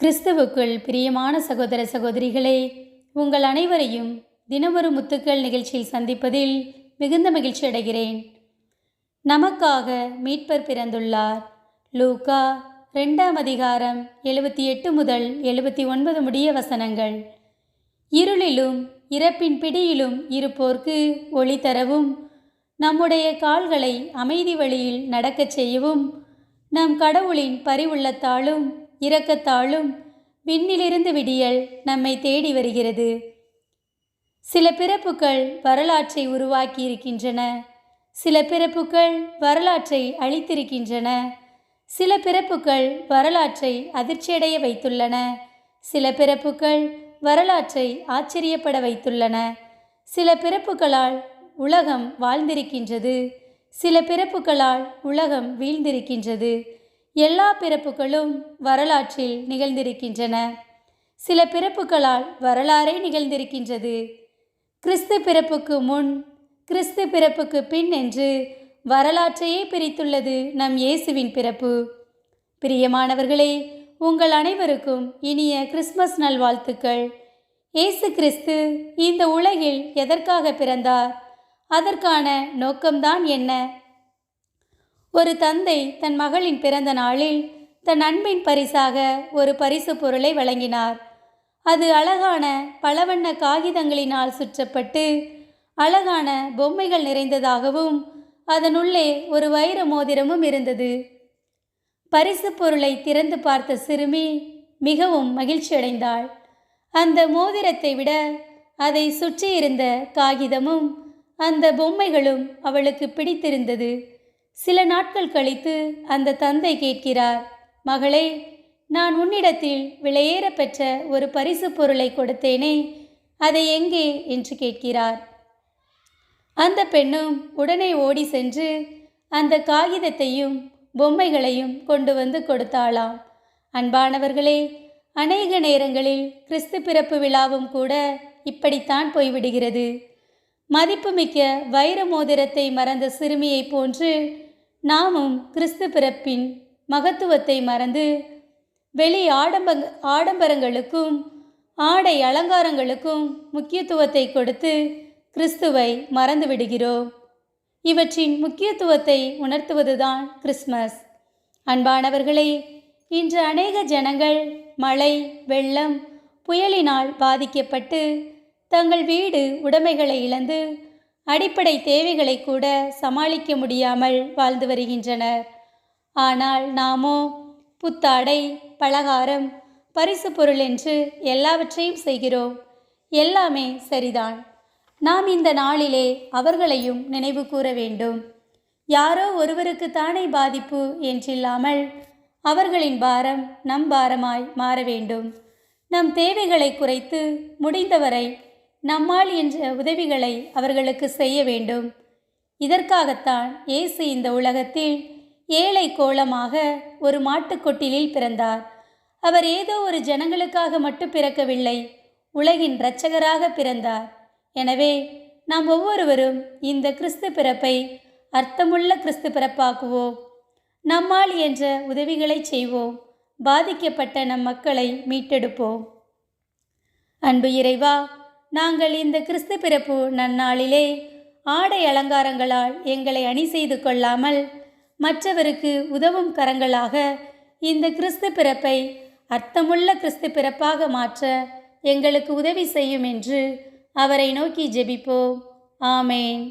கிறிஸ்துவுக்குள் பிரியமான சகோதர சகோதரிகளே உங்கள் அனைவரையும் தினமொரு முத்துக்கள் நிகழ்ச்சியில் சந்திப்பதில் மிகுந்த மகிழ்ச்சி அடைகிறேன். நமக்காக மீட்பர் பிறந்துள்ளார். லூகா ரெண்டாம் அதிகாரம் எழுபத்தி எட்டு முதல் எழுபத்தி ஒன்பது முடிய வசனங்கள். இருளிலும் இறப்பின் பிடியிலும் இருப்போர்க்கு ஒளி தரவும் நம்முடைய கால்களை அமைதி வழியில் நடக்கச் செய்யவும் நம் கடவுளின் பரிவுள்ளத்தாலும் இரக்கத்தாலும் விண்ணிலிருந்து விடியல் நம்மை தேடி வருகிறது. சில பிறப்புகள் வரலாற்றை உருவாக்கி இருக்கின்றன சில பிறப்புகள் வரலாற்றை அழித்திருக்கின்றன. சில பிறப்புகள் வரலாற்றை அதிர்ச்சியடைய வைத்துள்ளன. சில பிறப்புகள் வரலாற்றை ஆச்சரியப்பட வைத்துள்ளன. சில பிறப்புகளால் உலகம் வாழ்ந்திருக்கின்றது. சில பிறப்புகளால் உலகம் வீழ்ந்திருக்கின்றது. எல்லா பிறப்புகளும் வரலாற்றில் நிகழ்ந்திருக்கின்றன. சில பிறப்புகளால் வரலாறே நிகழ்ந்திருக்கின்றது. கிறிஸ்து பிறப்புக்கு முன் கிறிஸ்து பிறப்புக்கு பின் என்று வரலாற்றையே பிரித்துள்ளது நம் இயேசுவின் பிறப்பு. பிரியமானவர்களே உங்கள் அனைவருக்கும் இனிய கிறிஸ்மஸ் நல்வாழ்த்துக்கள். இயேசு கிறிஸ்து இந்த உலகில் எதற்காக பிறந்தார்? அதற்கான நோக்கம்தான் என்ன? ஒரு தந்தை தன் மகளின் பிறந்த நாளில் தன் அன்பின் பரிசாக ஒரு பரிசு பொருளை வழங்கினார். அது அழகான பலவண்ண காகிதங்களினால் சுற்றப்பட்டு அழகான பொம்மைகள் நிறைந்ததாகவும் அதனுள்ளே ஒரு வைர மோதிரமும் இருந்தது. பரிசு பொருளை திறந்து பார்த்த சிறுமி மிகவும் மகிழ்ச்சியடைந்தாள் அந்த மோதிரத்தை விட அதை சுற்றியிருந்த காகிதமும் அந்த பொம்மைகளும் அவளுக்கு பிடித்திருந்தது. சில நாட்கள் கழித்து அந்த தந்தை கேட்கிறார் மகளே நான் உன்னிடத்தில் விலையேற பெற்ற ஒரு பரிசு பொருளை கொடுத்தேனே அதை எங்கே? என்று கேட்கிறார். அந்த பெண்ணும் உடனே ஓடி சென்று அந்த காகிதத்தையும் பொம்மைகளையும் கொண்டு வந்து கொடுத்தாளாம். அன்பானவர்களே அநேக நேரங்களில் கிறிஸ்து பிறப்பு விழாவும் கூட இப்படித்தான் போய்விடுகிறது. மதிப்புமிக்க வைர மோதிரத்தை மறந்த சிறுமியைப் போன்று நாமும் கிறிஸ்து பிறப்பின் மகத்துவத்தை மறந்து வெளி ஆடம்ப ஆடம்பரங்களுக்கும் ஆடை அலங்காரங்களுக்கும் முக்கியத்துவத்தை கொடுத்து கிறிஸ்துவை மறந்து விடுகிறோம். இவற்றின் முக்கியத்துவத்தை உணர்த்துவதுதான் கிறிஸ்மஸ் அன்பானவர்களே இன்று அநேக ஜனங்கள் மழை வெள்ளம் புயலினால் பாதிக்கப்பட்டு தங்கள் வீடு உடைமைகளை இழந்து அடிப்படை தேவைகளை கூட சமாளிக்க முடியாமல் வாழ்ந்து வருகின்றனர். ஆனால் நாமோ புத்தாடை பலகாரம் பரிசு பொருள் என்று எல்லாவற்றையும் செய்கிறோம். எல்லாமே சரிதான். நாம் இந்த நாளிலே அவர்களையும் நினைவு கூற வேண்டும். யாரோ ஒருவருக்கு தானே பாதிப்பு என்றில்லாமல் அவர்களின் பாரம் நம் பாரமாய் மாற வேண்டும். நம் தேவைகளை குறைத்து முடிந்தவரை நம்மால் என்ற உதவிகளை அவர்களுக்கு செய்ய வேண்டும். இதற்காகத்தான் இயேசு இந்த உலகத்தில் ஏழை கோலமாக ஒரு மாட்டுக்கொட்டிலில் பிறந்தார். அவர் ஏதோ ஒரு ஜனங்களுக்காக மட்டும் பிறக்கவில்லை உலகின் இரட்சகராக பிறந்தார். எனவே நாம் ஒவ்வொருவரும் இந்த கிறிஸ்து பிறப்பை அர்த்தமுள்ள கிறிஸ்து பிறப்பாக்குவோம். நம்மால் என்ற உதவிகளை செய்வோம். பாதிக்கப்பட்ட நம் மக்களை மீட்டெடுப்போம். அன்பு இறைவா நாங்கள் இந்த கிறிஸ்து பிறப்பு நன்னாளிலே ஆடை அலங்காரங்களால் எங்களை அணி செய்து கொள்ளாமல் மற்றவருக்கு உதவும் கரங்களாக இந்த கிறிஸ்து பிறப்பை அர்த்தமுள்ள கிறிஸ்து பிறப்பாக மாற்ற எங்களுக்கு உதவி செய்யும் என்று அவரை நோக்கி ஜெபிப்போம். ஆமேன்.